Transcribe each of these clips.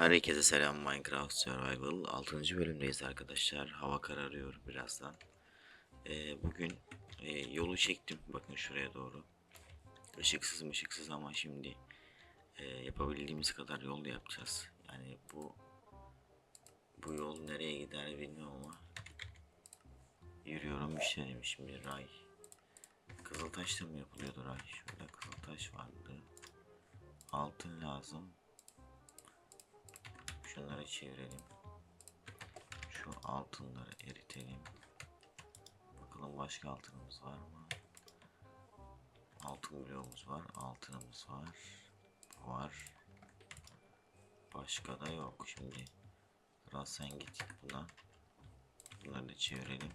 Herkese selam Minecraft Survival 6. bölümdeyiz arkadaşlar. Hava kararıyor birazdan. Ee, bugün e, yolu çektim. Bakın şuraya doğru. Işıksız ışıksız ama şimdi e, yapabildiğimiz kadar yol yapacağız. Yani bu bu yol nereye gider bilmiyorum ama yürüyorum işte dedim şimdi ray. Kızıltaş'ta mı yapılıyordu ray? Şurada Kızıltaş vardı. Altın lazım. Şunları çevirelim. Şu altınları eritelim. Bakalım başka altınımız var mı? Altın bloğumuz var. Altınımız var. Var. Başka da yok. Şimdi biraz sen git buna. Bunları da çevirelim.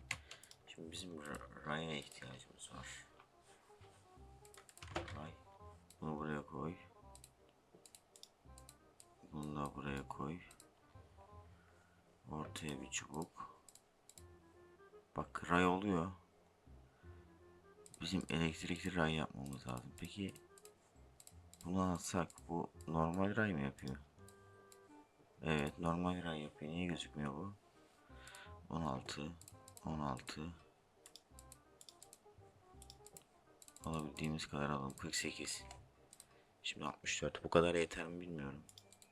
Şimdi bizim ra- raya ihtiyacımız var. Ray. Bunu buraya koy. Bunu da buraya koy. Ortaya bir çubuk. Bak ray oluyor. Bizim elektrikli ray yapmamız lazım. Peki bunu alsak bu normal ray mı yapıyor? Evet normal ray yapıyor. Niye gözükmüyor bu? 16 16 Alabildiğimiz kadar alalım. 48 Şimdi 64 bu kadar yeter mi bilmiyorum.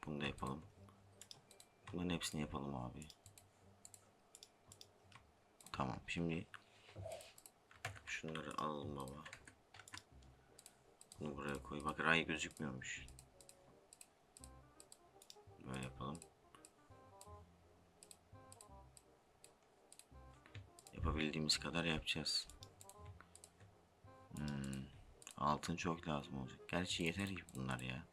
Bunu da yapalım. Bunların hepsini yapalım abi. Tamam şimdi şunları alalım baba. Bunu buraya koy. Bak ray gözükmüyormuş. Böyle yapalım. Yapabildiğimiz kadar yapacağız. Hmm, altın çok lazım olacak. Gerçi yeter ki bunlar ya.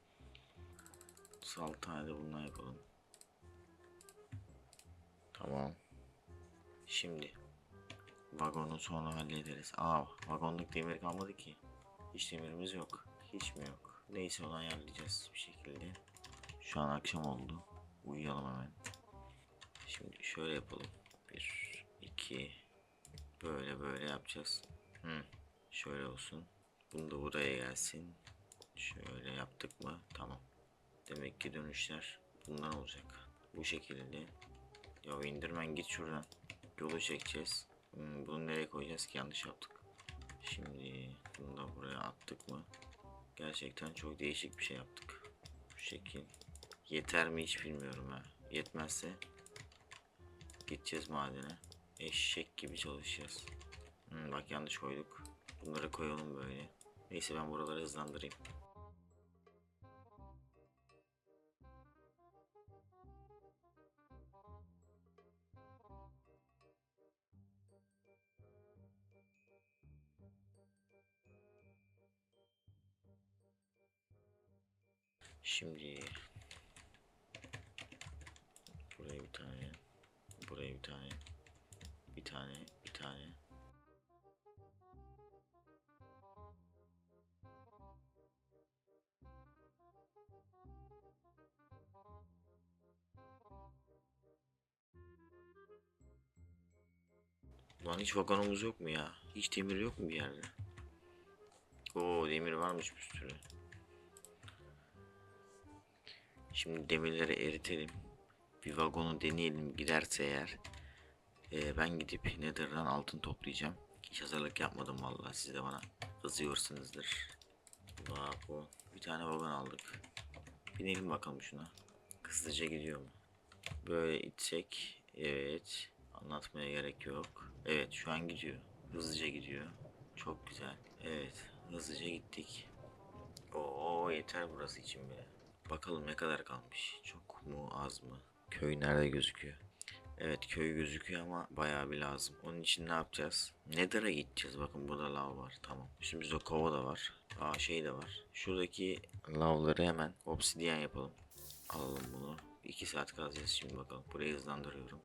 6 tane de bundan yapalım. Tamam. Şimdi vagonu sonra hallederiz. Aa vagonluk demir kalmadı ki. Hiç demirimiz yok. Hiç mi yok? Neyse onu ayarlayacağız bir şekilde. Şu an akşam oldu. Uyuyalım hemen. Şimdi şöyle yapalım. Bir, iki, böyle böyle yapacağız. Hı, şöyle olsun. Bunu da buraya gelsin. Şöyle yaptık mı? Tamam. Demek ki dönüşler bundan olacak. Bu şekilde. Ya indirmen git şuradan. Yolu çekeceğiz. Hmm, bunu nereye koyacağız ki yanlış yaptık. Şimdi bunu da buraya attık mı? Gerçekten çok değişik bir şey yaptık. Bu şekil. Yeter mi hiç bilmiyorum ha. Yetmezse gideceğiz madene. Eşek gibi çalışacağız. Hmm, bak yanlış koyduk. Bunları koyalım böyle. Neyse ben buraları hızlandırayım. Şimdi buraya bir tane, buraya bir tane, bir tane, bir tane. Lan hiç vagonumuz yok mu ya? Hiç demir yok mu bir yerde? Oo demir varmış bir sürü. Şimdi demirleri eritelim. Bir vagonu deneyelim giderse eğer. Ee, ben gidip Nether'dan altın toplayacağım. Hiç hazırlık yapmadım vallahi siz de bana kızıyorsunuzdur. Bak bu. Bir tane vagon aldık. Binelim bakalım şuna. Hızlıca gidiyor mu? Böyle itsek. Evet. Anlatmaya gerek yok. Evet şu an gidiyor. Hızlıca gidiyor. Çok güzel. Evet. Hızlıca gittik. Oo yeter burası için bile. Bakalım ne kadar kalmış. Çok mu az mı? Köy nerede gözüküyor? Evet köy gözüküyor ama bayağı bir lazım. Onun için ne yapacağız? Nether'a gideceğiz. Bakın burada lav var. Tamam. Üstümüzde kova da var. Aa şey de var. Şuradaki lavları hemen obsidyen yapalım. Alalım bunu. 2 saat kalacağız şimdi bakalım. Burayı hızlandırıyorum.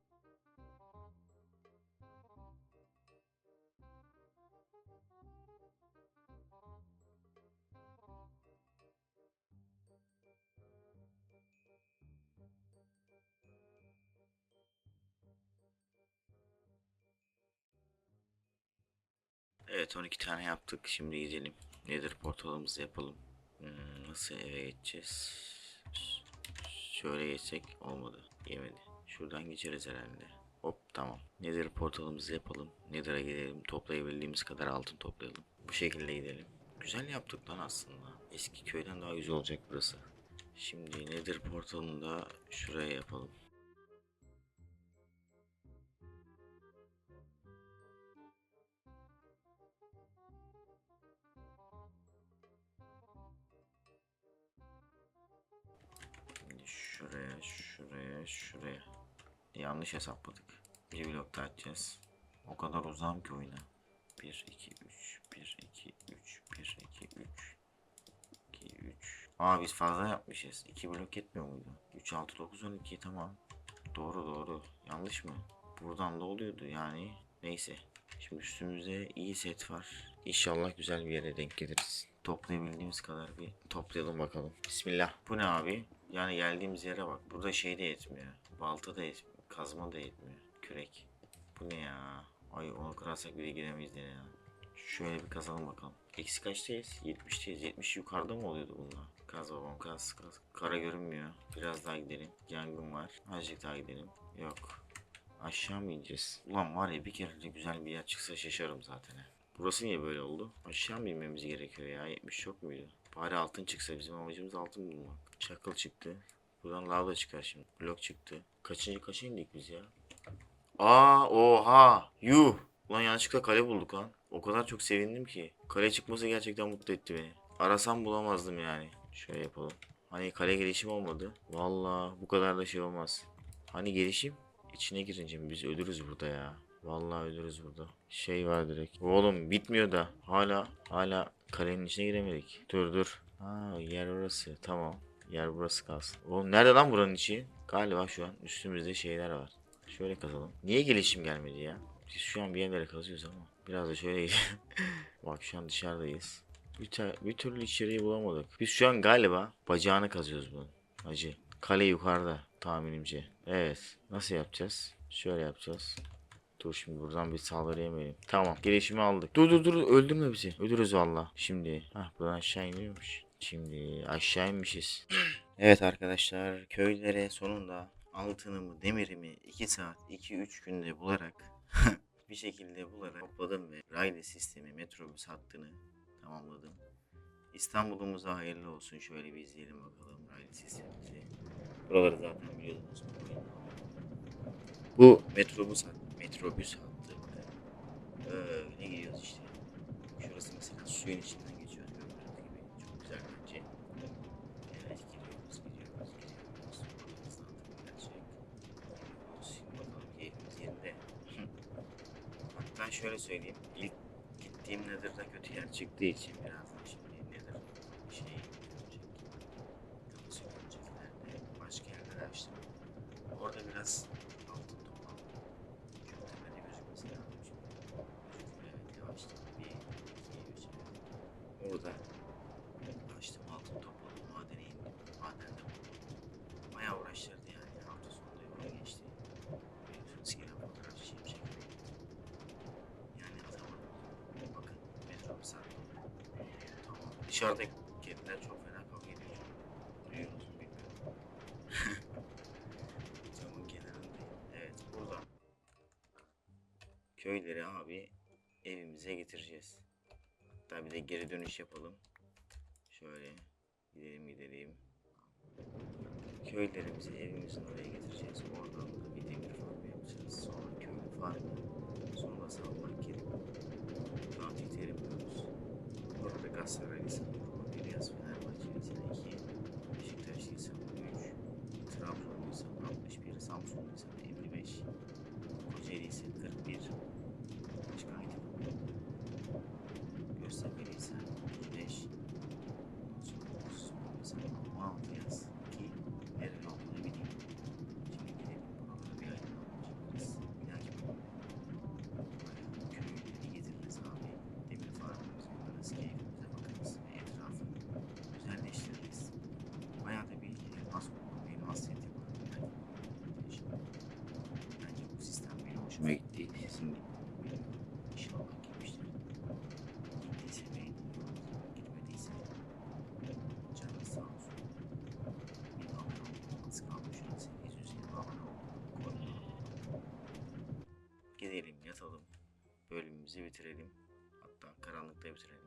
Evet 12 tane yaptık. Şimdi gidelim. Nedir portalımızı yapalım. Hmm, nasıl eve geçeceğiz? Şöyle geçsek olmadı. Yemedi. Şuradan geçeriz herhalde. Hop tamam. Nether portalımızı yapalım. Nether'a gidelim. Toplayabildiğimiz kadar altın toplayalım. Bu şekilde gidelim. Güzel yaptık lan aslında. Eski köyden daha güzel olacak burası. Şimdi Nether portalını da şuraya yapalım. Şuraya, şuraya, şuraya. Yanlış hesapladık. Bir blok daha atacağız. O kadar uzağım ki oyuna. 1, 2, 3, 1, 2, 3, 1, 2, 3, 2, 3. Aa biz fazla yapmışız. 2 blok yetmiyor muydu? 3, 6, 9, 12 tamam. Doğru doğru. Yanlış mı? Buradan da oluyordu yani. Neyse. Şimdi üstümüzde iyi set var. İnşallah güzel bir yere denk geliriz. Toplayabildiğimiz kadar bir toplayalım bakalım. Bismillah. Bu ne abi? Yani geldiğimiz yere bak. Burada şey de yetmiyor. Balta da yetmiyor. Kazma da yetmiyor. Kürek. Bu ne ya? Ay onu kırarsak bile giremeyiz yine ya. Şöyle bir kazalım bakalım. Eksi kaçtayız? 70'teyiz. 70 yukarıda mı oluyordu bunlar? Kaz babam kaz kaz. Kara görünmüyor. Biraz daha gidelim. Yangın var. Azıcık daha gidelim. Yok. Aşağı mı ineceğiz? Ulan var ya bir kere güzel bir yer çıksa şaşarım zaten. he. Burası niye böyle oldu? Aşağı mı inmemiz gerekiyor ya? 70 yok muydu? Bari altın çıksa bizim amacımız altın bulmak. Çakıl çıktı. Buradan lav da çıkar şimdi. Blok çıktı. Kaçıncı kaça indik biz ya? Aa oha yuh. Ulan yanlışlıkla kale bulduk lan. O kadar çok sevindim ki. Kale çıkması gerçekten mutlu etti beni. Arasam bulamazdım yani. Şöyle yapalım. Hani kale gelişim olmadı. Vallahi bu kadar da şey olmaz. Hani gelişim? İçine girince biz ölürüz burada ya. Vallahi ölürüz burada. Şey var direkt. Oğlum bitmiyor da. Hala hala kalenin içine giremedik. Dur dur. Ha yer orası. Tamam. Yer burası kalsın. Oğlum nerede lan buranın içi? Galiba şu an üstümüzde şeyler var. Şöyle kazalım. Niye gelişim gelmedi ya? Biz şu an bir yerlere kazıyoruz ama. Biraz da şöyle. Bak şu an dışarıdayız. Bir, bir türlü içeriği bulamadık. Biz şu an galiba bacağını kazıyoruz bunun. Acı. Kale yukarıda tahminimce. Evet. Nasıl yapacağız? Şöyle yapacağız. Dur şimdi buradan bir saldırı yemeyelim. Tamam. Gelişimi aldık. Dur dur dur. Öldürme bizi. Ölürüz valla. Şimdi. Hah buradan aşağı iniyormuş. Şimdi aşağı inmişiz. evet arkadaşlar. Köylere sonunda altınımı, demirimi 2 saat, 2-3 günde bularak bir şekilde bularak topladım ve raylı sistemi metrobüs hattını tamamladım. İstanbul'umuza hayırlı olsun. Şöyle bir izleyelim bakalım raylı sistemimizi. Buraları zaten biliyordunuz. Bu metrobüs hattı, metrobüs hattı. Öyle gidiyoruz işte. Şurası mesela suyun içinden geçiyor. Gördüğünüz gibi. Çok güzel bence. Evet gidiyoruz, gidiyoruz, gidiyoruz. Gelecek. Gidiyoruz. Şimdi bakalım keyfimiz yerinde. Ben şöyle söyleyeyim. İlk gittiğim Nether'da kötü yer çıktığı için birazdan şimdi Nether şey görecek. Kapısı görecek nerede? Başka yerler açtım. Orada biraz altın topladım. Çok tepede gözükmesi lazım şimdi. Gözükmüyor evet yavaştan. Bir, iki, üç. Orada açtım altın topladım. Madene indim. Madende buldum. Bayağı uğraştırdı yani. Hafta sonunda yola geçti. Biliyorsunuz ki ben fotoğraf çekeyim çekmeyi. Yani atamadım. Bakın metrobüs hattı. Tamam. Dışarıda kediler çok fena kavga ediyor. Duyuyor musun bilmiyorum. Camın kenarındayım. Evet burada. Köyleri abi evimize getireceğiz. Hatta bir de geri dönüş yapalım. Şöyle gidelim gidelim. Köylerimizi evimizin oraya getireceğiz. Oradan da bir demir farm yapacağız. Sonra köy farmı. Sonra savunmak gelip Orada Galatasaraylıysa bir yaz Fenerbahçeliyse 2, Beşiktaşlıysa hoşuma gitti. Sizin inşallah gitmiştir. Gittiyse beğendim. Gitmediyse canı sağ olsun. Bir abone olmanız kalmış. 820 abone olduk. Gidelim yatalım. Bölümümüzü bitirelim. Hatta karanlıkta bitirelim.